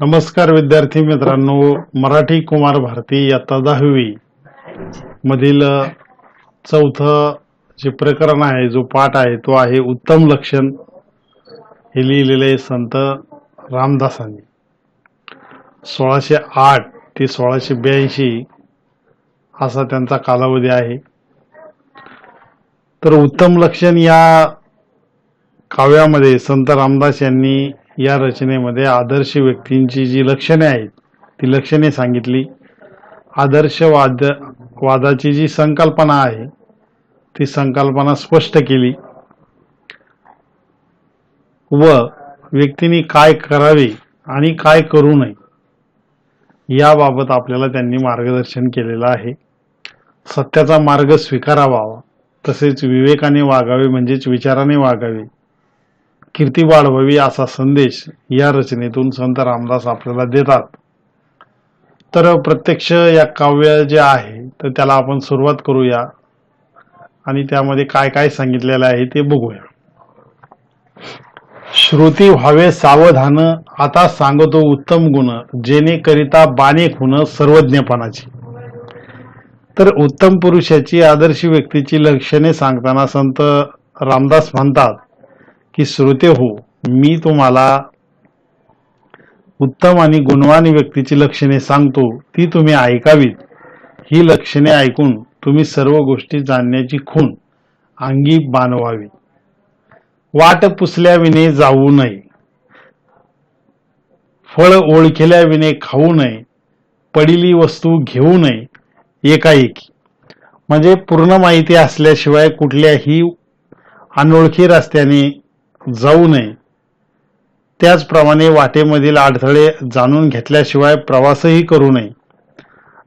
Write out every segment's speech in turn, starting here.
नमस्कार विद्यार्थी मित्रांनो मराठी कुमार भारती इयत्ता दहावी मधील चौथ चौथं जे प्रकरण आहे जो पाठ आहे तो आहे उत्तम लक्षण. हे लिहिलेले संत रामदासांनी. सोळाशे आठ ते सोळाशे ब्याऐंशी असा त्यांचा कालावधी आहे. तर उत्तम लक्षण या काव्यामध्ये संत रामदास यांनी या रचनेमध्ये आदर्श व्यक्तींची जी लक्षणे आहेत ती लक्षणे सांगितली. आदर्शवाद वादाची जी संकल्पना आहे ती संकल्पना स्पष्ट केली. व व्यक्तीने काय करावे आणि काय करू नये याबाबत आपल्याला त्यांनी मार्गदर्शन केलेलं आहे. सत्याचा मार्ग स्वीकारावा तसेच विवेकाने वागावे म्हणजेच विचाराने वागावे. कीर्ती वाढवावी असा संदेश या रचनेतून संत रामदास आपल्याला देतात. तर प्रत्यक्ष या काव्य जे आहे तर त्याला आपण सुरुवात करूया आणि त्यामध्ये काय काय सांगितलेलं आहे ते बघूया. श्रुती व्हावे सावधान आता सांगतो उत्तम गुण जेणे करिता बाणे खुन सर्वज्ञपणाची. तर उत्तम पुरुषाची आदर्श व्यक्तीची लक्षणे सांगताना संत रामदास म्हणतात की श्रोते हो मी तुम्हाला उत्तम आणि गुणवान व्यक्तीची लक्षणे सांगतो ती तुम्ही ऐकावीत. ही लक्षणे ऐकून तुम्ही सर्व गोष्टी जाणण्याची खूण अंगी बांधवावी. वाट पुसल्याविने जाऊ नये. फळ ओळखल्याविने खाऊ नये. पडिली वस्तू घेऊ नये. एकाएकी. म्हणजे पूर्ण माहिती असल्याशिवाय कुठल्याही अनोळखी रस्त्याने जाऊ नये. त्याचप्रमाणे वाटेमधील अडथळे जाणून घेतल्याशिवाय प्रवासही करू नये.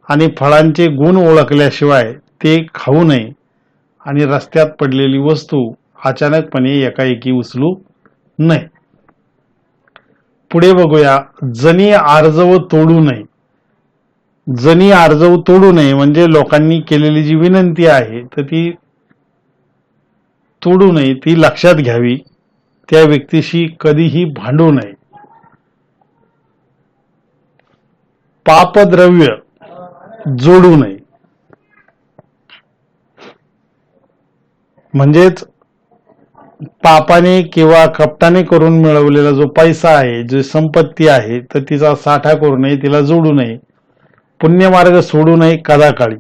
आणि फळांचे गुण ओळखल्याशिवाय ते खाऊ नये. आणि रस्त्यात पडलेली वस्तू अचानकपणे एकाएकी उचलू नये. पुढे बघूया. जनी आर्जव तोडू नये. जनी आर्जव तोडू नये म्हणजे लोकांनी केलेली जी विनंती आहे तर ती तोडू नये ती लक्षात घ्यावी. त्या व्यक्तीशी कधीही भांडू नये. पापद्रव्य जोडू नये. म्हणजेच पापाने किंवा कपटाने करून मिळवलेला जो पैसा आहे जो संपत्ती आहे तर तिचा साठा करू नये तिला जोडू नये. पुण्यमार्ग सोडू नये कदाकाळी.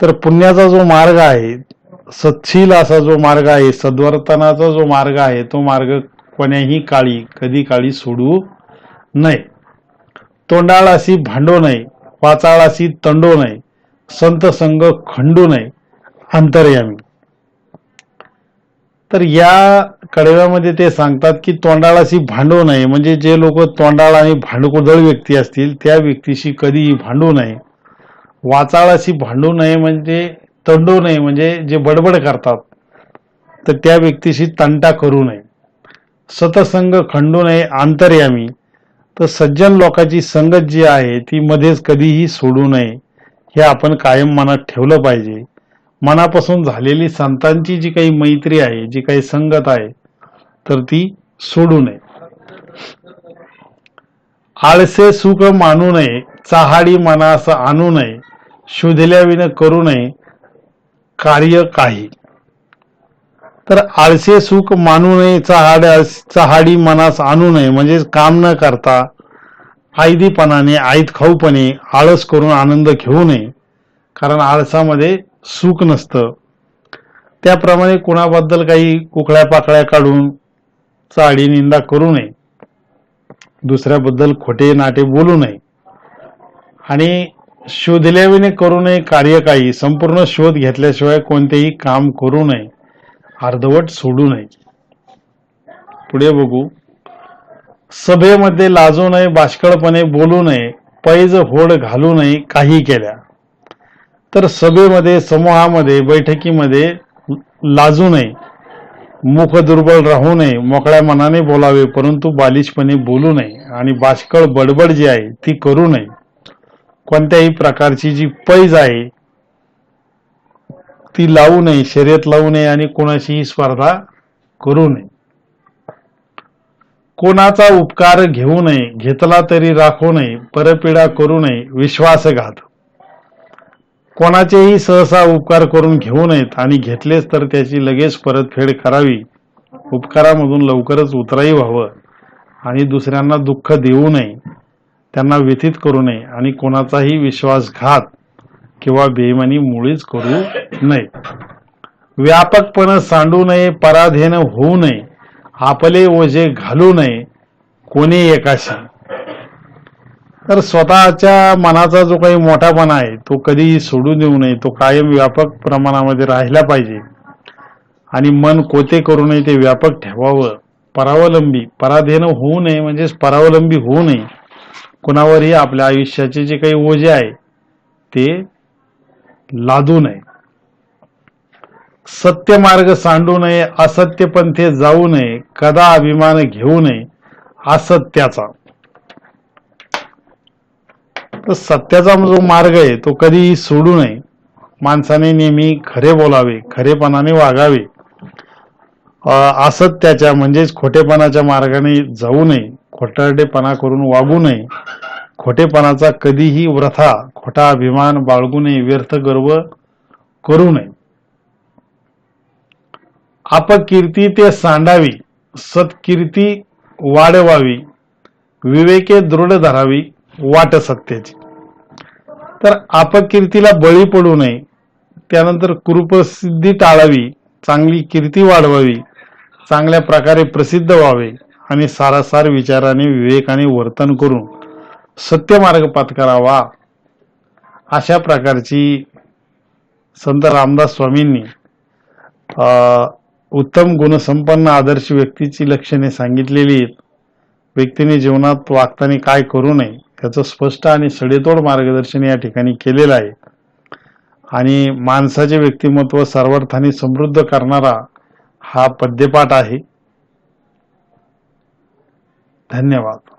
तर पुण्याचा जो मार्ग आहे सत्शील असा जो मार्ग आहे सद्वर्तनाचा जो मार्ग आहे तो मार्ग कोण्याही काळी कधी काळी सोडू नये. तोंडाळाशी भांडू नये वाचाळाशी तंडो नये संत संग खंडू नये अंतर्यामी. तर या कडव्यामध्ये ते सांगतात की तोंडाळाशी भांडू नये म्हणजे जे लोक तोंडाळ आणि भांडकुदळ व्यक्ती असतील त्या व्यक्तीशी कधीही भांडू नये. वाचाळाशी भांडू नये म्हणजे तंडू नये म्हणजे जे बडबड करतात तर त्या व्यक्तीशी तंटा करू नये. सतसंग खंडू नये अंतर्यामी तर सज्जन लोकांची संगत जी आहे ती मध्येच कधीही सोडू नये हे आपण कायम मनात ठेवलं पाहिजे. मनापासून झालेली संतांची जी काही मैत्री आहे जी काही संगत आहे तर ती सोडू नये. आळसे सुख मानू नये चहाडी मनास आणू नये शोधल्याविन करू नये कार्य काही. तर आळसे सुख मानू नये चहाड चहाडी मनास आणू नये म्हणजे काम न करता आयदीपणाने आईत खाऊपणे आळस करून आनंद घेऊ नये. कारण आळसामध्ये सुख नसतं. त्याप्रमाणे कुणाबद्दल काही कुकळ्या पाकळ्या काढून चाडी निंदा करू नये. दुसऱ्याबद्दल खोटे नाटे बोलू नये. आणि शोधल्याविने करू नये कार्य काही संपूर्ण शोध घेतल्याशिवाय कोणतेही काम करू नये अर्धवट सोडू नये. पुढे बघू. सभेमध्ये लाजू नये बाष्कळपणे बोलू नये पैज होड घालू नये काही केल्या. तर सभेमध्ये समूहामध्ये बैठकीमध्ये लाजू नये मुख दुर्बल राहू नये मोकळ्या मनाने बोलावे परंतु बालिशपणे बोलू नये आणि बाष्कळ बडबड जी आहे ती करू नये. कोणत्याही प्रकारची जी पैज आहे ती लावू नये शर्यत लावू नये आणि कोणाशीही स्पर्धा करू नये. कोणाचा उपकार घेऊ नये घेतला तरी राखू नये परपीडा करू नये विश्वासघात. कोणाचेही सहसा उपकार करून घेऊ नयेत आणि घेतलेच तर त्याची लगेच परतफेड करावी. उपकारामधून लवकरच उतराई व्हावं आणि दुसऱ्यांना दुःख देऊ नये. त्यांना व्यथित करू नये आणि कोणाचाही विश्वासघात किंवा बेईमानी मुळीच करू नये. व्यापकपणे सांडू नये पराधीन होऊ नये आपले ओझे घालू नये कोणी एकाशी. तर स्वतःच्या मनाचा जो काही मोठापणा आहे तो कधीही सोडू देऊ नये तो कायम व्यापक प्रमाणामध्ये राहिला पाहिजे. आणि मन कोते करू नये ते व्यापक ठेवावं परावलंबी. पराधीन होऊ नये म्हणजेच परावलंबी होऊ नये. कुणावरही आपल्या आयुष्याचे जे काही ओझे आहे ते लादू नये. सत्य मार्ग सांडू नये असत्य पंथे जाऊ नये कदा अभिमान घेऊ नये असत्याचा. तर सत्याचा जो मार्ग आहे तो कधीही सोडू नये. माणसाने नेहमी खरे बोलावे खरेपणाने वागावे. असत्याच्या म्हणजेच खोटेपणाच्या मार्गाने जाऊ नये. खोटारडेपणा करून वागू नये. खोटेपणाचा कधीही व्रथा खोटा अभिमान बाळगू नये व्यर्थ गर्व करू नये. अपकीर्ती ते सांडावी सत्कीर्ती वाढवावी विवेके दृढ धरावी वाट सत्याची तर अपकीर्तीला बळी पडू नये त्यानंतर कृपसिद्धी टाळावी चांगली कीर्ती वाढवावी चांगल्या प्रकारे प्रसिद्ध व्हावे. आणि सारासार विचाराने विवेकाने वर्तन करून सत्य मार्ग पत्करावा अशा प्रकारची संत रामदास स्वामींनी उत्तम गुणसंपन्न आदर्श व्यक्तीची लक्षणे सांगितलेली आहेत. व्यक्तीने जीवनात वागताना काय करू नये त्याचं स्पष्ट आणि सडेतोड मार्गदर्शन या ठिकाणी केलेलं आहे. आणि माणसाचे व्यक्तिमत्व सर्वार्थाने समृद्ध करणारा हा पद्यपाठ आहे. धन्यवाद.